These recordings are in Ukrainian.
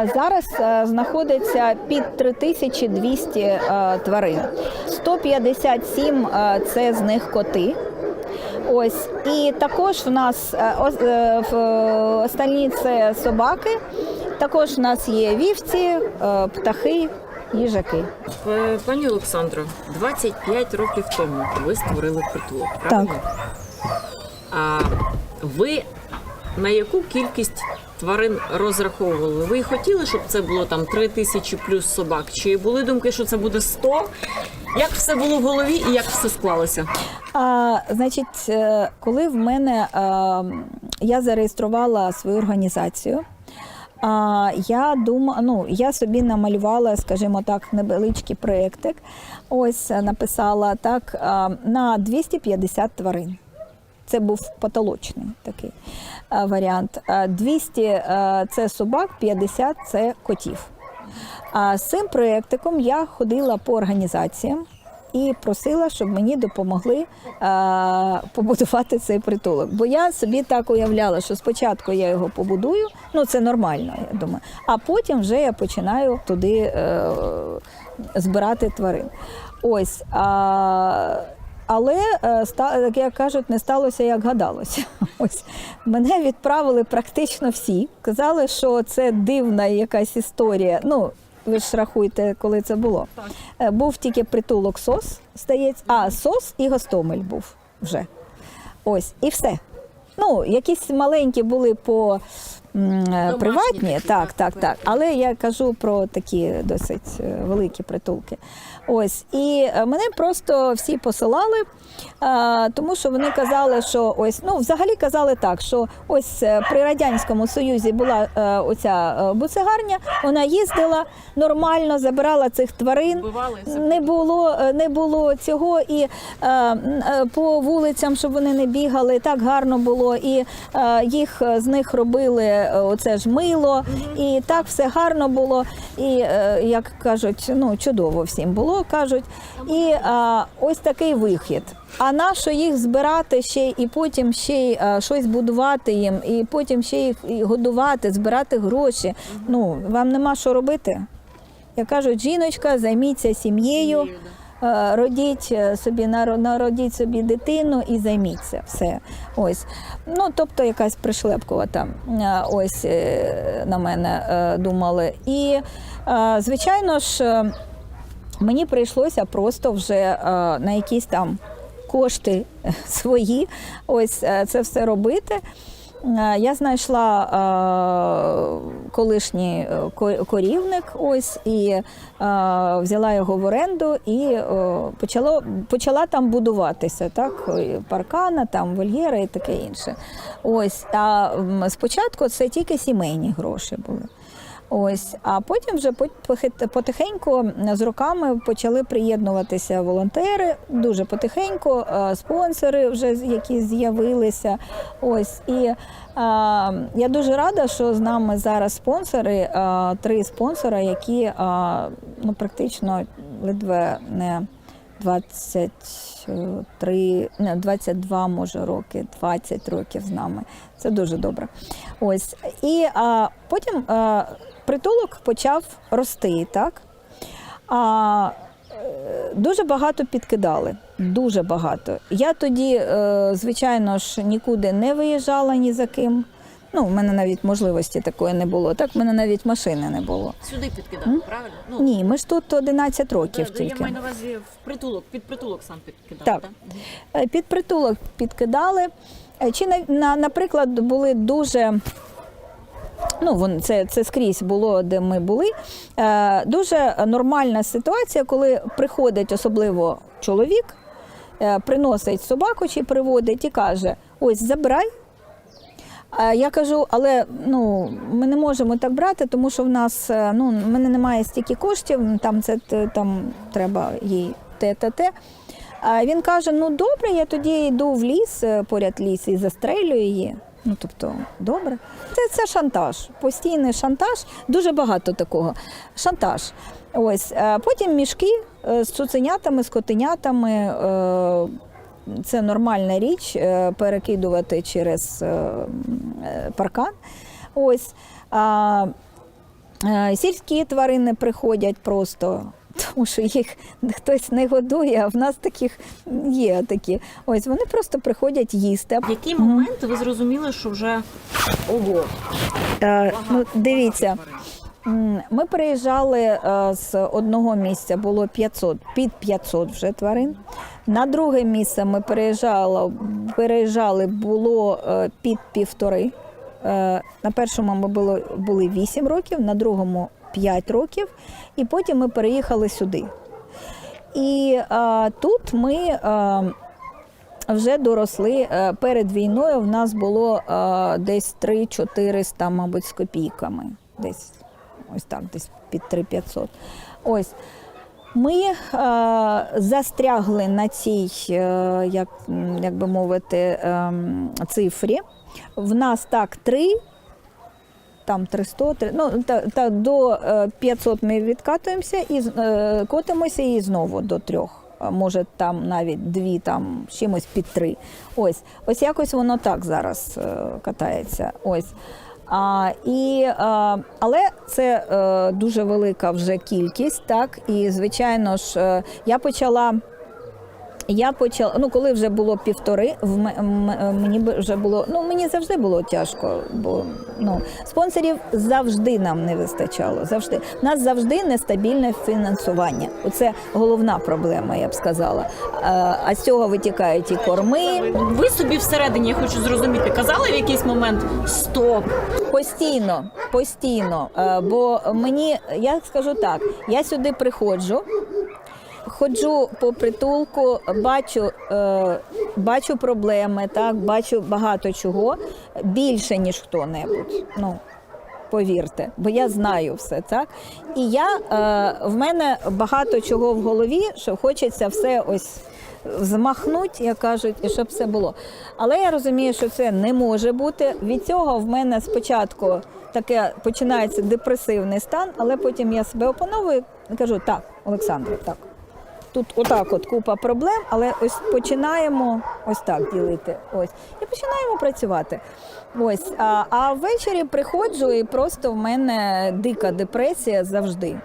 А зараз е, знаходиться під 3200 е, тварин. 157 е, це з них коти. Ось і також в нас ос- в е, це собаки. Також в нас є вівці, птахи, їжаки. Пані Олександро, 25 років тому ви створили притулок, правильно? А ви на яку кількість тварин розраховували? Ви хотіли, щоб це було там 3 тисячі плюс собак? Чи були думки, що це буде 100? Як все було в голові і як все склалося? А, значить, е, коли в мене е, я зареєструвала свою організацію. А, я думаю, ну я собі намалювала, скажімо так, невеличкий проєктик. Ось е, написала так а, на 250 тварин. Це був потолочний такий е, варіант. Е, 200 е, це собак, 50 це котів. А з цим проєктиком я ходила по організаціям і просила, щоб мені допомогли е, побудувати цей притулок. Бо я собі так уявляла, що спочатку я його побудую, ну це нормально, я думаю, а потім вже я починаю туди е, збирати тварин. Ось. Але е, як як кажуть, не сталося, як гадалося. Ось мене відправили практично всі. Казали, що це дивна якась історія. Ну, ви ж рахуйте, коли це було. Е, Був тільки притулок СОС, здається. А, СОС і Гостомель був вже. Ось, і все. Ну, якісь маленькі були по приватні, такі, так, так, так. Але я кажу про такі досить е, великі притулки. Ось і е, мене просто всі посилали, е, тому що вони казали, що ось ну взагалі казали так, що ось е, при радянському союзі була е, оця е, буцегарня, вона їздила нормально, забирала цих тварин. Не було, е, не було цього, і е, е, по вулицям, щоб вони не бігали, так гарно було. І е, їх е, з них робили е, оце ж мило, і так все гарно було. І е, як кажуть, ну чудово всім було, кажуть. І е, ось такий вихід. А нащо їх збирати ще і потім ще й е, щось будувати їм, і потім ще їх і годувати, збирати гроші. Ну вам нема що робити. Як кажуть, жіночка, займіться сім'єю, е, родіть е, собі народіть собі дитину і займіться все. Ось. Ну, тобто якась пришлепкувата е, ось е, на мене е, думали. І, е, звичайно ж, е, мені прийшлося просто вже е, на якісь там кошти е, свої ось е, це все робити. Е, Я знайшла е, колишній е, корівник, ось і взяла його в оренду і почало, почала там будуватися, так, паркана, там вольєра і таке інше. Ось, а спочатку це тільки сімейні гроші були. Ось, а потім вже потихеньку з роками почали приєднуватися волонтери, дуже потихеньку, е, спонсори вже які з'явилися. Ось і а, я дуже рада, що з нами зараз спонсори, А, три спонсора, які а, ну, практично ледве не 23, не, 22, може, роки, 20 років з нами. Це дуже добре. Ось. І а, потім а, притулок почав рости, так? А, е, дуже багато підкидали. Дуже багато. Я тоді, е, звичайно ж, нікуди не виїжджала ні за ким. Ну, в мене навіть можливості такої не було. Так, в мене навіть машини не було. Сюди підкидали, правильно? Ну, Ні, ми ж тут 11 років да, я тільки. маю на увазі в притулок, під притулок сам підкидали, Так. Е, Під притулок підкидали. Е, Чи на, на- наприклад, були дуже. Ну, вон, це, це скрізь було, де ми були. Е, дуже нормальна ситуація, коли приходить особливо чоловік, е, приносить собаку чи приводить і каже: ось забирай. Я кажу, але ну ми не можемо так брати, тому що в нас е, ну в мене немає стільки коштів. Там це там треба їй те та те. А він каже: Ну добре, я тоді йду в ліс е, поряд ліс і застрелюю її. Ну тобто, добре. Це, це шантаж, постійний шантаж, дуже багато такого. Шантаж. Ось потім мішки е, з цуценятами, з котенятами. Це нормальна річ е, перекидувати через е, е, паркан. Ось. А, Сільські тварини приходять просто, тому що їх хтось не годує, а в нас таких є такі. Ось вони просто приходять їсти. В який момент ви зрозуміли, що вже ого, Е, ну, дивіться, ми приїжджали е, з одного місця, було 500, під 500 вже тварин. На друге місце ми переїжджали, переїжджали було е, під півтори. Е, На першому ми було, були 8 років, на другому 5 років, і потім ми переїхали сюди. І е, тут ми е, вже доросли. Перед війною в нас було е, десь 3-400, мабуть, з копійками. Десь ось так, десь під 3500. Ось. Ми е, застрягли на цій, е, як, як би мовити, ем, цифрі. В нас так три, там 300, три- ну, та, та, до е, 500 ми відкатуємося і е, котимося і знову до трьох. Може, там навіть дві, там чимось під три. Ось, ось якось воно так зараз е, катається. Ось. А, і, а, але це е, дуже велика вже кількість, так. І звичайно ж, е, я почала. Я почала, ну коли вже було півтори, в м- м- мені вже було, ну мені завжди було тяжко, бо ну спонсорів завжди нам не вистачало. Завжди У нас завжди нестабільне фінансування. Оце головна проблема, я б сказала. А, а з цього витікають і корми. Ви собі всередині, я хочу зрозуміти, казали в якийсь момент стоп. Постійно, постійно. Е, Бо мені, я скажу так, я сюди приходжу, ходжу по притулку, бачу, е, бачу проблеми, так, бачу багато чого, більше, ніж хто-небудь. Ну, повірте, бо я знаю все, так? І я, е, в мене багато чого в голові, що хочеться все ось змахнуть, як кажуть, і щоб все було. Але я розумію, що це не може бути. Від цього в мене спочатку таке починається депресивний стан, але потім я себе опановую і кажу: так, Олександре, так. Тут отак от купа проблем, але ось починаємо ось так ділити. Ось і починаємо працювати. Ось а, а ввечері приходжу, і просто в мене дика депресія завжди.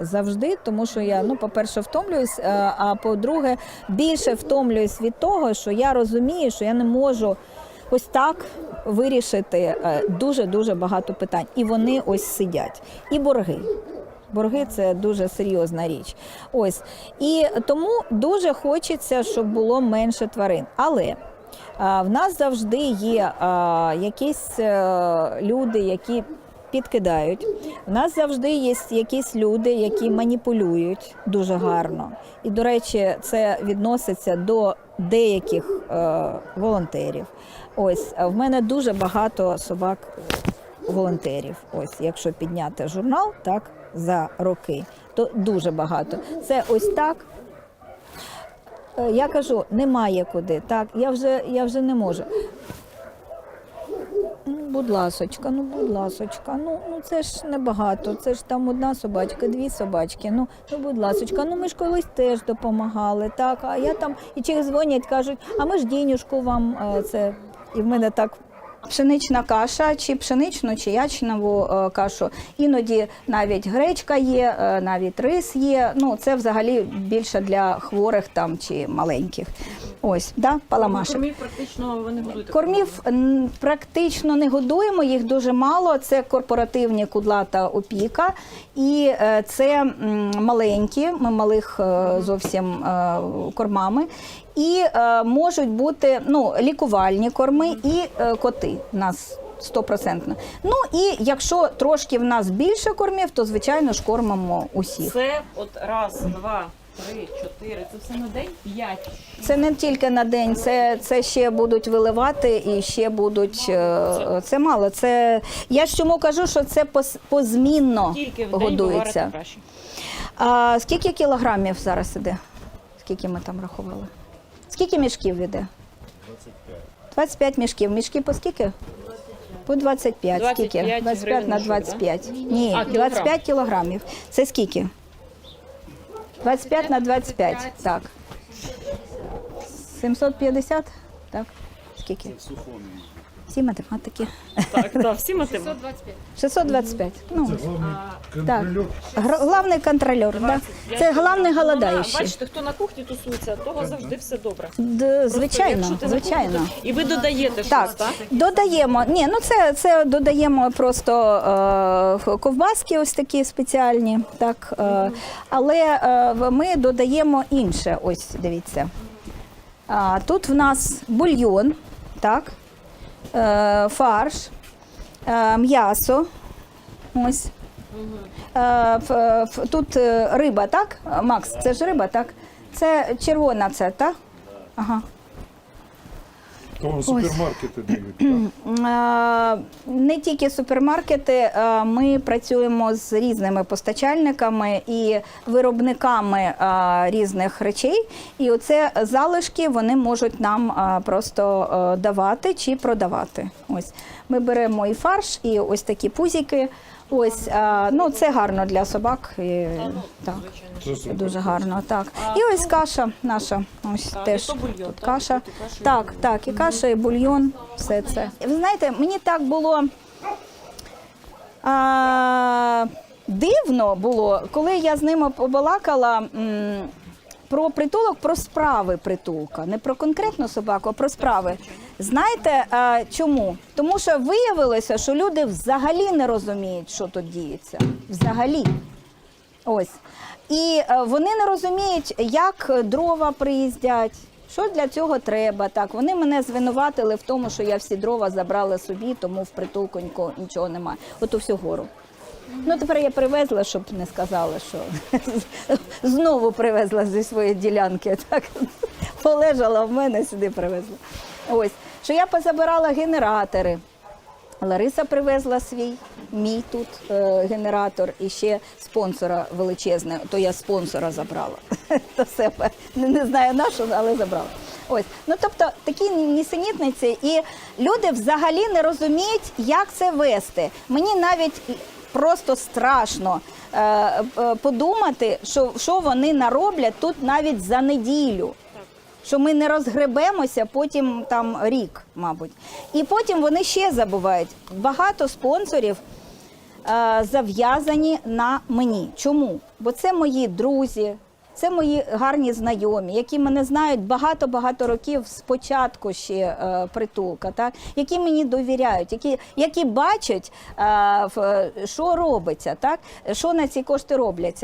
Завжди, тому що я, ну, по-перше, втомлююсь, а, а по-друге, більше втомлююсь від того, що я розумію, що я не можу ось так вирішити дуже дуже багато питань. І вони ось сидять. І борги. Борги це дуже серйозна річ. Ось і тому дуже хочеться, щоб було менше тварин. Але в нас завжди є якісь е, люди, які підкидають. В нас завжди є якісь люди, які маніпулюють дуже гарно. І, до речі, це відноситься до деяких е, волонтерів. Ось в мене дуже багато собак волонтерів. Ось, якщо підняти журнал, так за роки, то дуже багато. Це ось так. Е, Я кажу, немає куди. Так, я вже, я вже не можу. Ну, будь ласочка, ну будь ласочка, ну, ну це ж небагато, це ж там одна собачка, дві собачки. Ну, ну будь ласочка, ну ми ж колись теж допомагали, так, а я там і через дзвонять, кажуть, а ми ж дінюшку вам е, це. І в мене так Пшенична каша, чи пшеничну, чи ячнову е, кашу. Іноді навіть гречка є, е, навіть рис є. Ну, це взагалі більше для хворих там чи маленьких. Ось, да, паламашик. Кормів практично ви не годуєте. Кормів практично не годуємо, їх дуже мало. Це корпоративні кудлата опіка, і е, це маленькі, ми малих е, зовсім е, кормами. І можуть бути ну, лікувальні корми і коти в нас. Стопроцентно. Ну і якщо трошки в нас більше кормів, то звичайно ж кормимо усіх. Це от раз, два, три, чотири. Це все на день п'ять. Це не тільки на день, це, це ще будуть виливати і ще будуть. е, Це мало. Це я ж чому кажу, що це пос- позмінно Тільки в день годується. краще. А скільки кілограмів зараз іде? Скільки ми там рахували? Скільки мішків іде? 25. 25 мішків. Мішки по скільки? По 25. 25 скільки? 25 на гривень мішок, 25. Ні, А, кілограм. 25 кілограмів. Це скільки? 25 на 25. Так. 750? Так. Скільки? Всі математики. Так, так, всі математики. 625. Ну, Це головний так. контрольор. Главний контролер, да. це главний голодаючий. Бачите, хто на кухні тусується, того завжди все добре. Д- Просто Звичайно, якщо ти на кухні, звичайно. то- І ви додаєте Так, щось, так? додаємо. Ні, ну це, це додаємо просто е, ковбаски, ось такі спеціальні. Так, е, але е, в- ми додаємо інше. Ось дивіться. А, тут в нас бульйон, так, фарш, е, м'ясо. Ось. Е, тут е, риба, так? Макс, це ж риба, так? Це червона, це, так? Ага. Того супермаркети дають. так? Не тільки супермаркети, ми працюємо з різними постачальниками і виробниками різних речей. І оце залишки вони можуть нам просто давати чи продавати. Ось ми беремо і фарш, і ось такі пузики. Ось а, ну це гарно для собак. І, так. Супер. Дуже гарно, так. І ось каша наша. Ось теж тут так? каша. Тут каша, Так, так, і каша, і бульйон, все це. Ви знаєте, мені так було. А, дивно було, коли я з ними побалакала м, про притулок, про справи притулка. Не про конкретну собаку, а про справи. Знаєте а, чому? Тому що виявилося, що люди взагалі не розуміють, що тут діється. Взагалі. Ось. І е, вони не розуміють, як дрова приїздять, що для цього треба. Так, вони мене звинуватили в тому, що я всі дрова забрала собі, тому в притулку нічого немає. Оту всю гору. Ну, тепер я привезла, щоб не сказали, що знову привезла зі своєї ділянки. Так, полежала в мене, сюди привезла. Ось, що я позабирала генератори. Лариса привезла свій, мій тут е, генератор і ще спонсора величезне, то я спонсора забрала до себе. Не, не знаю на але забрала. Ось. Ну тобто такі нісенітниці, і люди взагалі не розуміють, як це вести. Мені навіть просто страшно е, е, подумати, що, що вони нароблять тут навіть за неділю що ми не розгребемося потім там рік, мабуть. І потім вони ще забувають. Багато спонсорів е, зав'язані на мені. Чому? Бо це мої друзі, це мої гарні знайомі, які мене знають багато-багато років з початку ще е, притулка, так? які мені довіряють, які, які бачать, е, в- що робиться, так? що на ці кошти робляться.